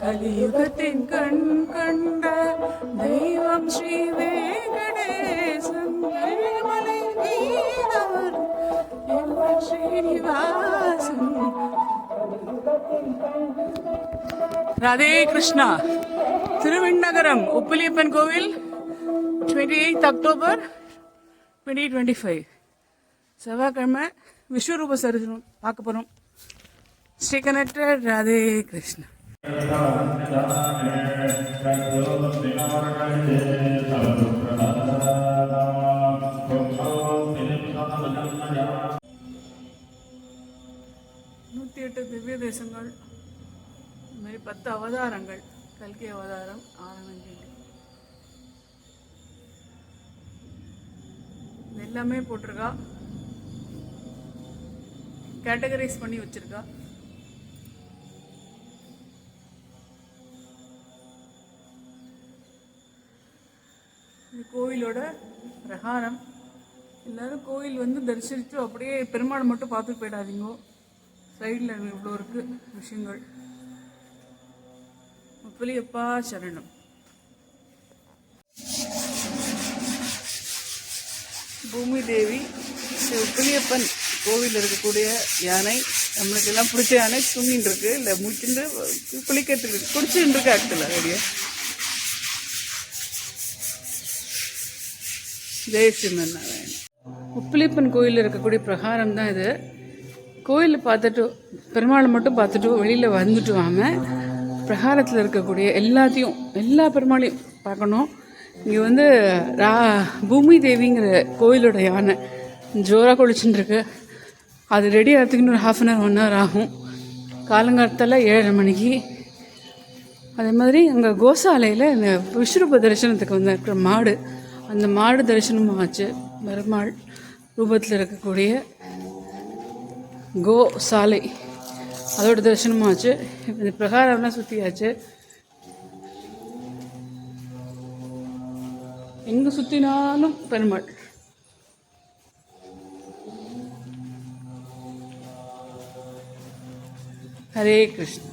கலியுகத்தின் கண் கண்ட தெய்வம் ஸ்ரீ வெங்கடேசன் ஏழுமலை வீரவர் ஸ்ரீனிவாசன். ராதே கிருஷ்ணா. திருவிண்ணகரம் உப்பிலியப்பன் கோவில் twenty eight October twenty twenty five செவ்வாய்க்கிழமை விஸ்வரூப சரிசனம் பார்க்க போகிறோம் ஸ்ரீ கனெக்டட் ராதே கிருஷ்ணா நூற்றி எட்டு திவ்ய தேசங்கள் இந்த மாதிரி பத்து அவதாரங்கள் கல்கி அவதாரம் ஆனந்தங்கி எல்லாமே போட்டிருக்கா கேட்டகரைஸ் பண்ணி வச்சிருக்கா இது கோவிலோட பிரகாரம். எல்லாரும் கோவில் வந்து தரிசிச்சு அப்படியே பெருமாளை மட்டும் பார்த்துட்டு போயிடாதீங்க. சைடில் இவ்வளோ இருக்கு விஷயங்கள். முப்பலியப்பா சரணம். பூமி தேவி ஸ்ரீ உப்பிலியப்பன் கோவில் இருக்கக்கூடிய யானை நம்மளுக்கு எல்லாம் பிடிச்ச யானை தூங்கிட்டு இருக்கு. இல்லை முடிச்சுட்டு குளிக்கிறதுக்கு குடிச்சுட்டு இருக்கு ஆக்சுவலாக ரெடியா ஜெய் ஸ்ரீமன் நாராயண் கோயிலில் இருக்கக்கூடிய பிரகாரம் தான் இது. கோயிலை பார்த்துட்டு பெருமாளை மட்டும் பார்த்துட்டு வெளியில் வந்துட்டு வாங்க. பிரகாரத்தில் இருக்கக்கூடிய எல்லாத்தையும் எல்லா பெருமாளையும் பார்க்கணும். இங்கே வந்து ரா பூமி தேவிங்கிற கோயிலோட யானை ஜோராக குளிச்சுட்டு இருக்கு அது ரெடி ஆகிறதுக்குன்னு ஒரு half an hour one hour ஆகும். காலங்காலத்தில் ஏழரை மணிக்கு. அதே மாதிரி அங்கே கோசாலையில் இந்த விஸ்வரூப தரிசனத்துக்கு வந்து இருக்கிற மாடு அந்த மாடு தரிசனமும் ஆச்சு. பெருமாள் ரூபத்தில் இருக்கக்கூடிய கோ சாலை அதோட தரிசனமும் ஆச்சு. இந்த பிரகாரம்லாம் சுற்றியாச்சு எங்கே சுற்றினாலும் பெருமாள். ஹரே கிருஷ்ணா.